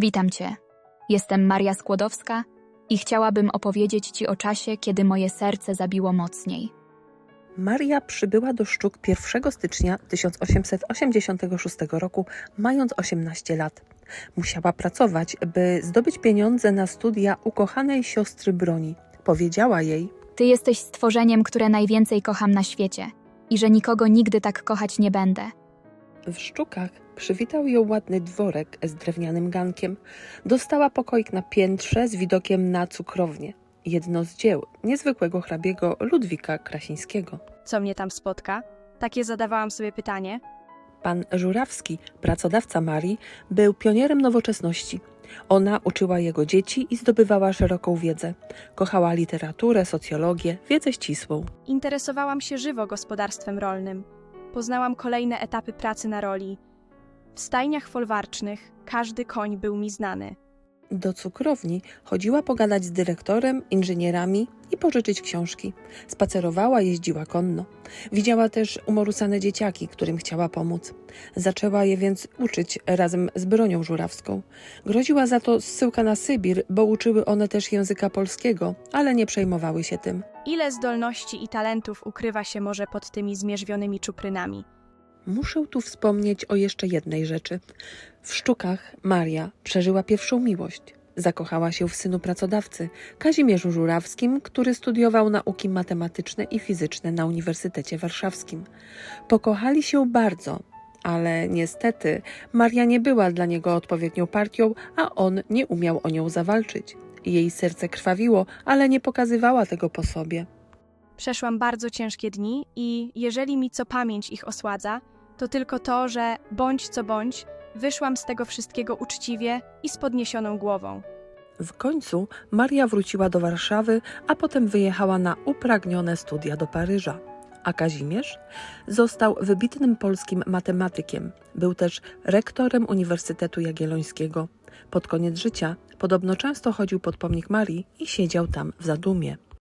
Witam Cię. Jestem Maria Skłodowska i chciałabym opowiedzieć Ci o czasie, kiedy moje serce zabiło mocniej. Maria przybyła do Szczuk 1 stycznia 1886 roku, mając 18 lat. Musiała pracować, by zdobyć pieniądze na studia ukochanej siostry broni. Powiedziała jej: Ty jesteś stworzeniem, które najwięcej kocham na świecie i że nikogo nigdy tak kochać nie będę. W Szczukach przywitał ją ładny dworek z drewnianym gankiem. Dostała pokoik na piętrze z widokiem na cukrownię. Jedno z dzieł niezwykłego hrabiego Ludwika Krasińskiego. co mnie tam spotka? Takie zadawałam sobie pytanie. Pan Żurawski, pracodawca Marii, był pionierem nowoczesności. Ona uczyła jego dzieci i zdobywała szeroką wiedzę. Kochała literaturę, socjologię, wiedzę ścisłą. Interesowałam się żywo gospodarstwem rolnym. Poznałam kolejne etapy pracy na roli. W stajniach folwarcznych każdy koń był mi znany. Do cukrowni chodziła pogadać z dyrektorem, inżynierami i pożyczyć książki. Spacerowała, jeździła konno. Widziała też umorusane dzieciaki, którym chciała pomóc. Zaczęła je więc uczyć razem z bronią żurawską. Groziła za to zsyłka na Sybir, bo uczyły one też języka polskiego, ale nie przejmowały się tym. Ile zdolności i talentów ukrywa się może pod tymi zmierzwionymi czuprynami? Muszę tu wspomnieć o jeszcze jednej rzeczy. W sztukach Maria przeżyła pierwszą miłość. Zakochała się w synu pracodawcy, Kazimierzu Żurawskim, który studiował nauki matematyczne i fizyczne na Uniwersytecie Warszawskim. Pokochali się bardzo, ale niestety Maria nie była dla niego odpowiednią partią, a on nie umiał o nią zawalczyć. Jej serce krwawiło, ale nie pokazywała tego po sobie. Przeszłam bardzo ciężkie dni i jeżeli mi co pamięć ich osładza, to tylko to, że bądź co bądź, wyszłam z tego wszystkiego uczciwie i z podniesioną głową. W końcu Maria wróciła do Warszawy, a potem wyjechała na upragnione studia do Paryża. A Kazimierz został wybitnym polskim matematykiem. Był też rektorem Uniwersytetu Jagiellońskiego. Pod koniec życia podobno często chodził pod pomnik Marii i siedział tam w zadumie.